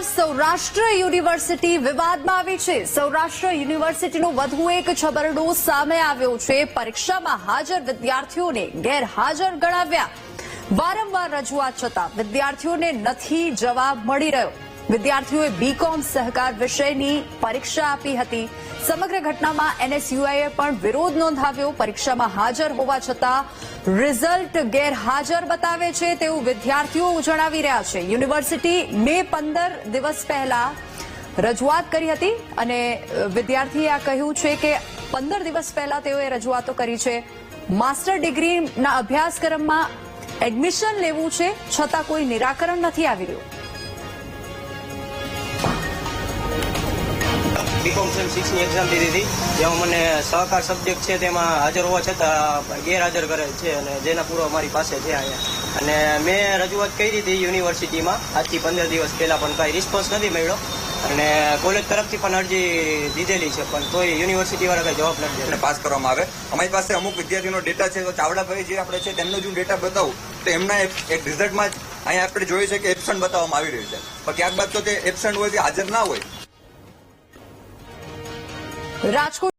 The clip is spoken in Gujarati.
નમસ્કાર સૌરાષ્ટ્ર યુનિવર્સિટી વિવાદમાં આવી છે. સૌરાષ્ટ્ર યુનિવર્સિટીનો વધુ એક છબરડો સામે આવ્યો છે. પરીક્ષામાં હાજર વિદ્યાર્થીઓને ગેરહાજર ગણાવ્યા. વારંવાર રજૂઆત છતાં વિદ્યાર્થીઓને નથી જવાબ મળી રહ્યો. વિદ્યાર્થીઓએ બીકોમ સહકાર વિષયની પરીક્ષા આપી હતી. સમગ્ર ઘટનામાં એનએસયુઆઈએ પણ વિરોધ નોંધાવ્યો. પરીક્ષામાં હાજર હોવા છતાં રિઝલ્ટ ગેરહાજર બતાવે છે તેવું વિદ્યાર્થીઓ જણાવી રહ્યા છે. યુનિવર્સિટી મે પંદર દિવસ પહેલા રજૂઆત કરી હતી અને વિદ્યાર્થીએ આ કહ્યું છે કે પંદર દિવસ પહેલા તેઓએ રજૂઆતો કરી છે. માસ્ટર ડિગ્રીના અભ્યાસક્રમમાં એડમિશન લેવું છે છતાં કોઈ નિરાકરણ નથી આવી રહ્યું. બીકોમ સેમ સિક્સની એક્ઝામ દીધી હતી. જેમાં મને સહકાર સબ્જેક્ટ છે તેમાં હાજર હોવા છતાં ગેરહાજર કરે છે અને જેના પૂરો મારી પાસે છે અહીંયા. અને મેં રજૂઆત કરી હતી યુનિવર્સિટીમાં આજથી પંદર દિવસ પહેલાં પણ કાંઈ રિસ્પોન્સ નથી મળ્યો. અને કોલેજ તરફથી પણ અરજી દીધેલી છે પણ તોય યુનિવર્સિટીવાળા કંઈ જવાબ નથી પાસ કરવામાં આવે. અમારી પાસે અમુક વિદ્યાર્થીનો ડેટા છે તો ચાવડાભાઈ જે આપણે છે તેમનો જો ડેટા બતાવું. તો એમના એક રિઝલ્ટમાં જ અહીંયા આપણે જોયું છે કે એબસન્ટ બતાવવામાં આવી રહ્યું છે. પણ ક્યાંક બાદ તો તે એબસન્ટ હોય તે હાજર ના હોય. રાજકોટ